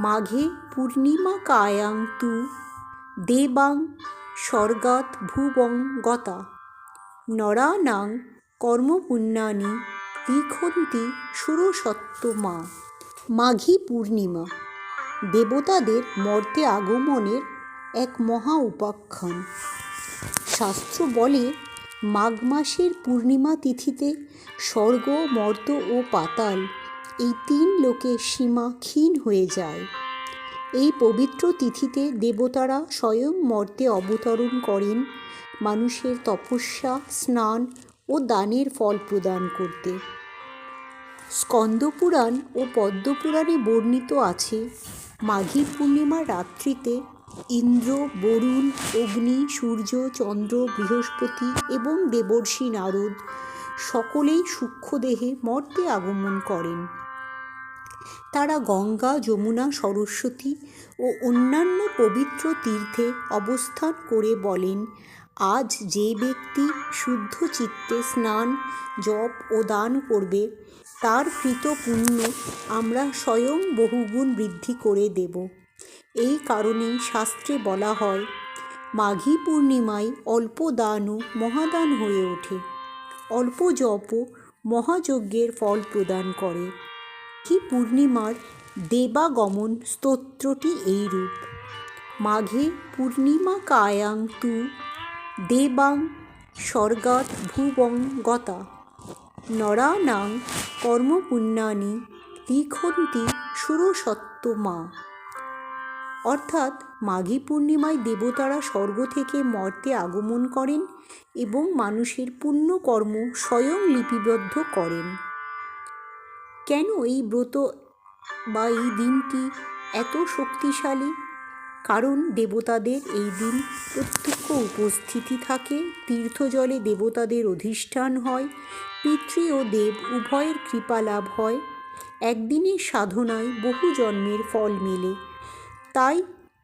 মাঘে পূর্ণিমা কায়াং তু দেবাং স্বর্গাৎ ভুবং গতা। নরানাং কর্মপুণ্যানি লিখন্তি সুরসত্তমা। মাঘী পূর্ণিমা। দেবতাদের মর্তে আগমনের এক মহা উপাখ্যান। শাস্ত্র বলে, মাঘ মাসের পূর্ণিমা তিথিতে স্বর্গ, মর্ত ও পাতাল এই তিন লোকের সীমা ক্ষীণ হয়ে যায়। এই পবিত্র তিথিতে দেবতারা স্বয়ং মর্তে অবতরণ করেন মানুষের তপস্যা, স্নান ও দানের ফল প্রদান করতে। স্কন্দপুরাণ ও পদ্মপুরাণে বর্ণিত আছে, মাঘী পূর্ণিমার রাত্রিতে ইন্দ্র, বরুণ, অগ্নি, সূর্য, চন্দ্র, বৃহস্পতি এবং দেবর্ষি নারদ সকলেই সূক্ষ্মদেহে মর্তে আগমন করেন। তারা গঙ্গা, যমুনা, সরস্বতী ও অন্যান্য পবিত্র তীর্থে অবস্থান করে বলেন, আজ যে ব্যক্তি শুদ্ধ চিত্তে স্নান, জপ ও দান করবে, তার কৃত পুণ্য আমরা স্বয়ং বহুগুণ বৃদ্ধি করে দেব। এই কারণেই শাস্ত্রে বলা হয়, মাঘী পূর্ণিমায় অল্প দানও মহাদান হয়ে ওঠে। অল্প জপও মহাযজ্ঞের ফল প্রদান করে। কি পূর্ণিমার দেবাগমন স্তোত্রটি এইরূপ? মাঘে পূর্ণিমা কায়াং তু, দেবাং স্বর্গাৎ ভুবং গতা। নরানাং কর্মপুণ্যানি লিখন্তি সুরসত্তমা অর্থাৎ মাঘী পূর্ণিমায় দেবতারা স্বর্গ থেকে মর্তে আগমন করেন এবং মানুষের পুণ্যকর্ম স্বয়ং লিপিবদ্ধ করেন। কেন এই ব্রত বা এই দিনটি এত শক্তিশালী? কারণ দেবতাদের এই দিন প্রত্যক্ষ উপস্থিতি থাকে, তীর্থজলে দেবতাদের অধিষ্ঠান হয়, পিতৃ ও দেব উভয়ের কৃপা লাভ হয়। একদিনের সাধনায় বহু জন্মের ফল মেলে। তাই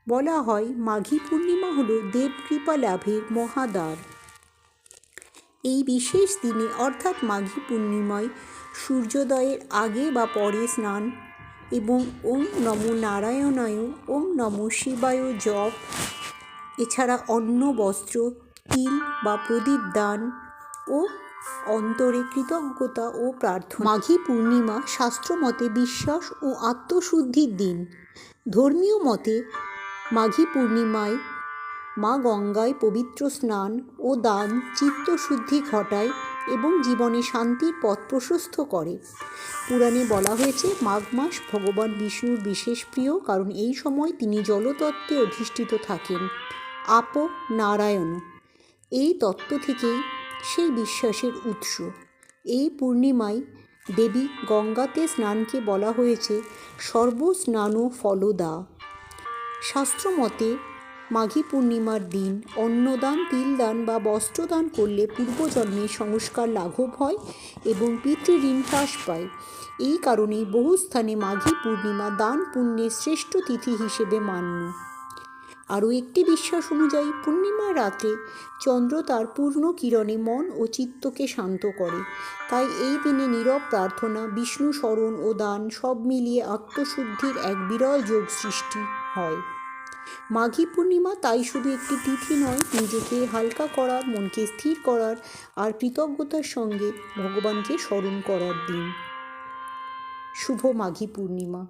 বলা হয় মাঘী পূর্ণিমা হল দেব কৃপা লাভের মহাদ্বার। এই বিশেষ দিনে অর্থাৎ মাঘী পূর্ণিমায় সূর্যোদয়ের আগে বা পরে স্নান এবং ওম নমো নারায়ণায় ওম নমো শিবায় জপ, এছাড়া অন্ন, বস্ত্র, তিল বা প্রদীপ দান ও অন্তরে কৃতজ্ঞতা ও প্রার্থনা। মাঘী পূর্ণিমা শাস্ত্রমতে বিশ্বাস ও আত্মশুদ্ধির দিন। ধর্মীয় মতে মাঘী পূর্ণিমায় মা গঙ্গায় পবিত্র স্নান ও দান চিত্তশুদ্ধি ঘটায় এবং জীবনে শান্তির পথ প্রশস্ত করে। পুরাণে বলা হয়েছে, মাঘ মাস ভগবান বিষ্ণুর বিশেষ প্রিয়, কারণ এই সময় তিনি জলতত্ত্বে অধিষ্ঠিত থাকেন। আপ নারায়ণ এই তত্ত্ব থেকেই সেই বিশ্বাসের উৎস। এই পূর্ণিমায় দেবী গঙ্গাতে স্নানকে বলা হয়েছে, সর্বস্নান ফলদা। শাস্ত্রমতে মাঘী পূর্ণিমার দিন। অন্নদান, তিলদান বা বস্ত্রদান করলে পূর্বজন্মে সংস্কার লাঘব হয় এবং পিতৃঋণ হ্রাস পায়। এই কারণেই বহু স্থানে মাঘী পূর্ণিমা দান পুণ্যের শ্রেষ্ঠ তিথি হিসেবে মান্য। আরও একটি বিশ্বাস অনুযায়ী পূর্ণিমার রাতে চন্দ্র তার পূর্ণ কিরণে মন ও চিত্তকে শান্ত করে। তাই এই দিনে নীরব প্রার্থনা, বিষ্ণু স্মরণ ও দান সব মিলিয়ে আত্মশুদ্ধির এক বিরল যোগ সৃষ্টি হয়। মাঘী পূর্ণিমা তাই শুধু একটি তিথি নয়, নিজেকে হালকা করার মনকে স্থির করার আর কৃতজ্ঞতার সঙ্গে ভগবানকে স্মরণ করার দিন। শুভ মাঘী পূর্ণিমা।